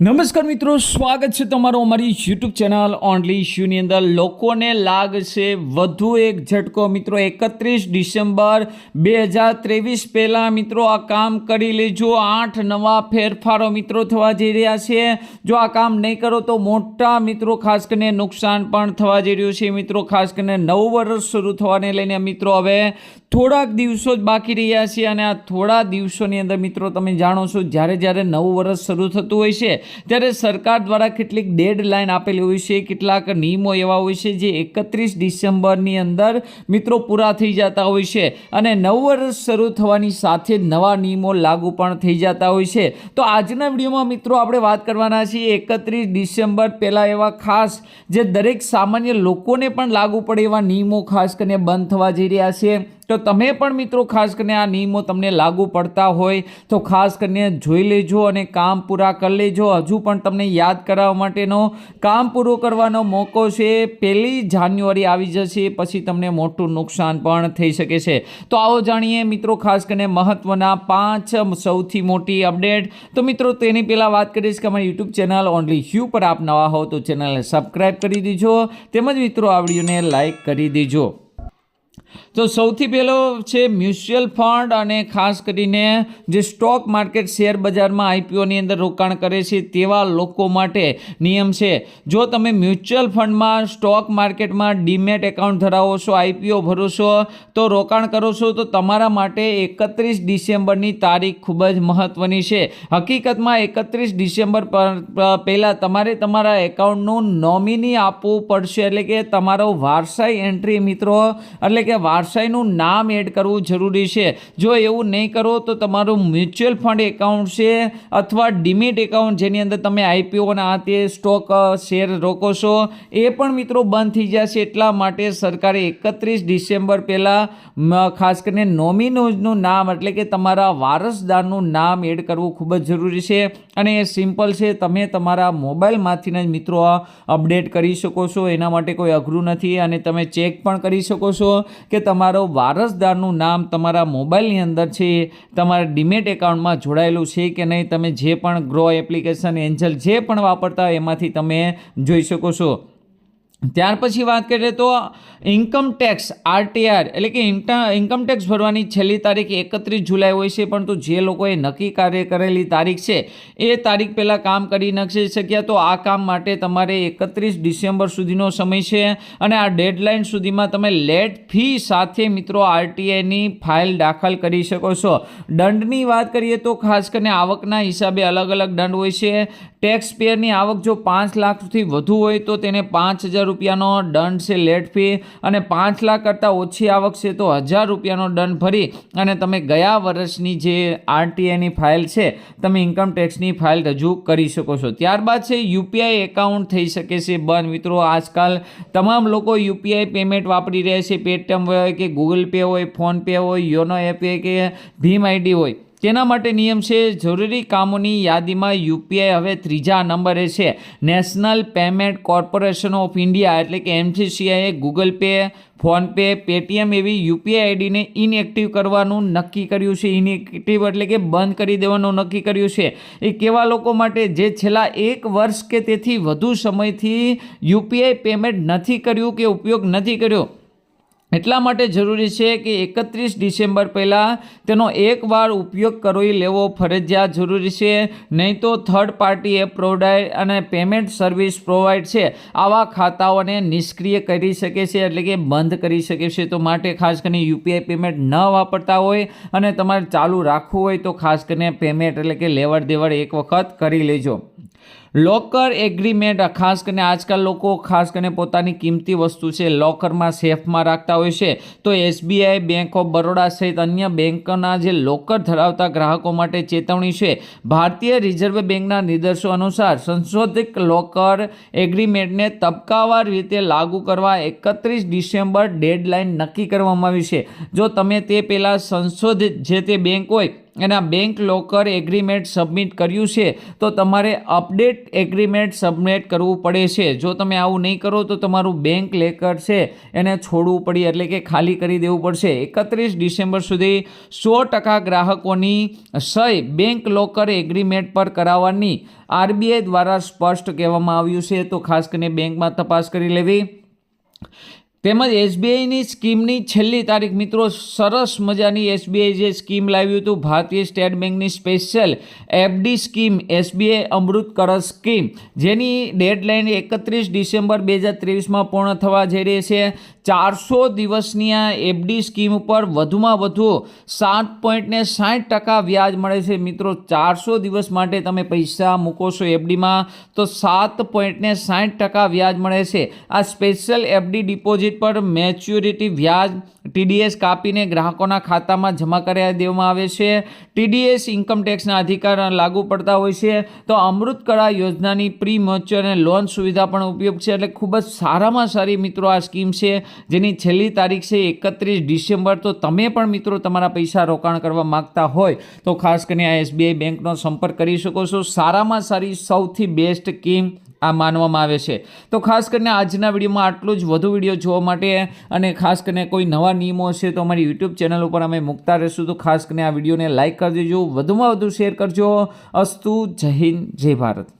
નમસ્કાર મિત્રો, સ્વાગત છે તમારું અમારી યુટ્યુબ ચેનલ ઓનલી ઇશ્યુની અંદર. લોકોને લાગશે વધુ એક ઝટકો. મિત્રો, એકત્રીસ ડિસેમ્બર બે હજાર ત્રેવીસ પહેલાં મિત્રો, આ કામ કરી લેજો. આઠ નવા ફેરફારો મિત્રો થવા જઈ રહ્યા છે. જો આ કામ નહીં કરો તો મોટા મિત્રો, ખાસ કરીને નુકસાન પણ થવા જઈ રહ્યું છે. મિત્રો, ખાસ કરીને નવું વર્ષ શરૂ થવાને લઈને મિત્રો, હવે થોડાક દિવસો જ બાકી રહ્યા છે અને આ થોડા દિવસોની અંદર મિત્રો, તમે જાણો છો, જ્યારે જ્યારે નવું વર્ષ શરૂ થતું હોય છે ત્યારે સરકાર દ્વારા કેટલીક ડેડ લાઇન આપેલી હોય છે, કેટલાક નિયમો એવા હોય છે જે એકત્રીસ ડિસેમ્બરની અંદર મિત્રો પૂરા થઈ જતા હોય છે અને નવું વર્ષ શરૂ થવાની સાથે નવા નિયમો લાગુ પણ થઈ જતા હોય છે. તો આજના વિડીયોમાં મિત્રો આપણે વાત કરવાના છીએ એકત્રીસ ડિસેમ્બર પહેલાં એવા ખાસ જે દરેક સામાન્ય લોકોને પણ લાગુ પડે એવા નિયમો ખાસ કરીને બંધ થવા જઈ રહ્યા છે. તો તમે પણ મિત્રો ખાસ કરીને આ નિયમો તમને લાગુ પડતા હોય તો ખાસ કરીને જોઈ લેજો અને કામ પૂરા કરી લેજો. હજુ પણ તમને યાદ કરાવવા માટેનો કામ પૂરું કરવાનો મોકો છે. પહેલી જાન્યુઆરી આવી જશે, પછી તમને મોટું નુકસાન પણ થઈ શકે છે. તો આવો જાણીએ મિત્રો ખાસ કરીને મહત્વના પાંચ સૌથી મોટી અપડેટ. તો મિત્રો તેની પહેલાં વાત કરીશ કે અમારી યુટ્યુબ ચેનલ ઓનલી હ્યુ પર આપ નવા હો તો ચેનલને સબસ્ક્રાઈબ કરી દેજો. તેમજ મિત્રો, આ વિડીયોને લાઈક કરી દેજો. તો સૌથી પહેલો છે મ્યુચ્યુઅલ ફંડ અને ખાસ કરીને જે સ્ટોક માર્કેટ શેર બજારમાં આઈપીઓની અંદર રોકાણ કરે છે તેવા લોકો માટે નિયમ છે. જો તમે મ્યુચ્યુઅલ ફંડમાં સ્ટોક માર્કેટમાં ડીમેટ એકાઉન્ટ ધરાવો છો આઈપીઓ ભરો છો, તો રોકાણ કરો છો, તો તમારા માટે એકત્રીસ ડિસેમ્બરની તારીખ ખૂબ જ મહત્ત્વની છે. હકીકતમાં એકત્રીસ ડિસેમ્બર પહેલાં તમારે તમારા એકાઉન્ટનું નોમિની આપવું પડશે એટલે કે તમારો વારસાઈ એન્ટ્રી મિત્રો, એટલે કે વારસાઈનું નામ એડ કરવું જરૂરી છે. જો એવું નહીં કરો તો તમારું મ્યુચ્યુઅલ ફંડ એકાઉન્ટ છે અથવા ડિમિટ એકાઉન્ટ જેની અંદર તમે આઈપીઓના આ તે સ્ટોક શેર રોકો છો. એ પણ મિત્રો બંધ થઈ જશે એટલા માટે સરકારે એકત્રીસ ડિસેમ્બર પહેલાં ખાસ કરીને નોમિનોઝનું નામ એટલે કે તમારા વારસદારનું નામ એડ કરવું ખૂબ જ જરૂરી છે. અને એ સિમ્પલ છે, તમે તમારા મોબાઈલમાંથીને જ મિત્રો અપડેટ કરી શકો છો. એના માટે કોઈ અઘરું નથી અને તમે ચેક પણ કરી શકો છો કે તમારો વારસદારનું નામ તમારા મોબાઈલની અંદર છે, તમારા ડીમેટ એકાઉન્ટમાં જોડાયેલું છે કે નહીં, તમે જે પણ ગ્રો એપ્લિકેશન એન્જલ જે પણ વાપરતા હોય એમાંથી તમે જોઈ શકો છો. ત્યાર પછી વાત કરીએ તો ઇન્કમ ટેક્સ આરટીઆર એટલે કે ઇન્કમ ટેક્સ ભરવાની છેલ્લી તારીખ એકત્રીસ જુલાઈ હોય છે, પરંતુ જે લોકોએ નક્કી કાર્ય કરેલી તારીખ છે, એ તારીખ પહેલાં કામ કરી નાખી શક્યા તો આ કામ માટે તમારે એકત્રીસ ડિસેમ્બર સુધીનો સમય છે અને આ ડેડલાઇન સુધીમાં તમે લેટ ફી સાથે મિત્રો આરટીઆઈની ફાઇલ દાખલ કરી શકો છો. દંડની વાત કરીએ તો ખાસ કરીને આવકના હિસાબે અલગ અલગ દંડ હોય છે. ટેક્સ પેયરની આવક જો પાંચ લાખથી વધુ હોય તો તેને પાંચ હજાર રૂપિયાનો દંડ છે લેટ ફી અને પાંચ લાખ કરતાં ઓછી આવક છે તો હજાર રૂપિયાનો દંડ ભરી અને તમે ગયા વર્ષની જે આરટીઆઈની ફાઇલ છે, તમે ઇન્કમ ટેક્સની ફાઇલ રજૂ કરી શકો છો. ત્યારબાદ છે યુપીઆઈ એકાઉન્ટ થઈ શકે છે બંધ. મિત્રો, આજકાલ તમામ લોકો યુપીઆઈ પેમેન્ટ વાપરી રહ્યા છે. પેટીએમ હોય કે ગૂગલ પે હોય ફોનપે હોય યોનો એપ કે ભીમ આઈડી હોય. તેના માટે નિયમ છે, જરૂરી કામોની યાદીમાં યુપીઆઈ હવે ત્રીજા નંબરે છે. National payment corporation of India એટલે કે એમસીસીઆઈએ ગૂગલ પે, ફોનપે, પેટીએમ એવી યુપીઆઈ આઈડીને ઇનએક્ટિવ કરવાનું નક્કી કર્યું છે. ઇનએક્ટિવ એટલે કે બંધ કરી દેવાનું નક્કી કર્યું છે. એ કેવા લોકો માટે? જે છેલ્લા એક વર્ષ કે તેથી વધુ સમયથી યુપીઆઈ પેમેન્ટ નથી કર્યું કે ઉપયોગ નથી કર્યો? એટલા માટે જરૂરી છે કે એકત્રીસ ડિસેમ્બર પહેલાં તેનો એકવાર ઉપયોગ કરી લેવો ફરજિયાત જરૂરી છે. નહીં તો થર્ડ પાર્ટી એપ પ્રોવાઈડ અને પેમેન્ટ સર્વિસ પ્રોવાઈડ છે, આવા ખાતાઓને નિષ્ક્રિય કરી શકે છે એટલે કે બંધ કરી શકે છે. તો માટે ખાસ કરીને યુપીઆઈ પેમેન્ટ ન વાપરતા હોય અને તમારે ચાલુ રાખવું હોય તો ખાસ કરીને પેમેન્ટ એટલે કે લેવડ દેવડ એક વખત કરી લેજો. લોકર એગ્રીમેન્ટ, ખાસ કરીને આજકાલ લોકો ખાસ કરીને પોતાની કિંમતી વસ્તુ છે, લોકરમાં સેફમાં રાખતા હોય છે. તો એસબીઆઈ બેંક ઓફ બરોડા સહિત અન્ય બેંકોના જે લોકર ધરાવતા ગ્રાહકો માટે ચેતવણી છે. ભારતીય રિઝર્વ બેંકના નિર્દેશો અનુસાર સંશોધિત લોકર એગ્રીમેન્ટને તબક્કાવાર રીતે લાગુ કરવા એકત્રીસ ડિસેમ્બર ડેડલાઇન નક્કી કરવામાં આવી છે. જો તમે તે પહેલાં સંશોધિત જે તે બેંક હોય એના બેંક લોકર એગ્રીમેન્ટ સબમિટ કર્યું છે, તો તમારે અપડેટ એગ્રીમેન્ટ સબમિટ કરવું પડે છે. જો તમે આવું નહીં કરો, તો તમારું બેંક લેકર છે, એને છોડવું પડી, એટલે કે ખાલી કરી દેવું પડશે. એકત્રીસ ડિસેમ્બર સુધી સો ટકા ગ્રાહકોની સહી બેંક લોકર એગ્રીમેન્ટ પર કરાવવાની આરબીઆઈ દ્વારા સ્પષ્ટ કહેવામાં આવ્યું છે. તો ખાસ કરીને બેંકમાં તપાસ કરી લેવી. તેમજ એસબીઆઈની સ્કીમની છેલ્લી તારીખ. મિત્રો, સરસ મજાની એસબીઆઈ જે સ્કીમ લાવ્યું હતું, ભારતીય સ્ટેટ બેંકની special FD scheme, SBI Amrit કરસ scheme, જેની ડેડલાઇન એકત્રીસ ડિસેમ્બર બે હજાર ત્રેવીસમાં પૂર્ણ થવા જઈ રહી છે. ચારસો દિવસની આ એફડી સ્કીમ ઉપર વધુમાં વધુ સાત પોઈન્ટને સાઠ ટકા વ્યાજ મળે છે. મિત્રો, ચારસો દિવસ માટે તમે પૈસા મૂકો છો એફડીમાં, તો સાત પોઈન્ટને સાઠ ટકા વ્યાજ મળે છે. આ સ્પેશિયલ એફડી ડિપોઝિટ પર મેચ્યોરિટી વ્યાજ ટીડીએસ કાપીને ગ્રાહકોના ખાતામાં જમા કરાવી દેવામાં આવે છે. ટીડીએસ ઇન્કમટેક્સના અધિકાર લાગુ પડતા હોય છે. તો અમૃત કળા યોજનાની પ્રી મચ્યોર અને લોન સુવિધા પણ ઉપયોગ છે. એટલે ખૂબ જ સારામાં સારી મિત્રો આ સ્કીમ છે. જેની છેલ્લી તારીખ છે એકત્રીસ ડિસેમ્બર. તો તમે પણ મિત્રો તમારા પૈસા રોકાણ કરવા માગતા હોય તો ખાસ કરીને આ એસબીઆઈ બેંકનો સંપર્ક કરી શકો છો. સારામાં સારી સૌથી બેસ્ટ સ્કીમ આ માનવામાં આવે છે. તો ખાસ કરીને આજના વિડીયોમાં આટલું જ વધુ વીડિયો જોવા માટે અને ખાસ કરીને કોઈ નવા નિયમો હશે તો અમારી યુટ્યુબ ચેનલ ઉપર અમે મૂકતા રહીશું. તો ખાસ કરીને આ વિડીયોને લાઇક કરી દેજો, વધુમાં વધુ શેર કરજો. અસ્તુ, જય હિન્દ, જય ભારત.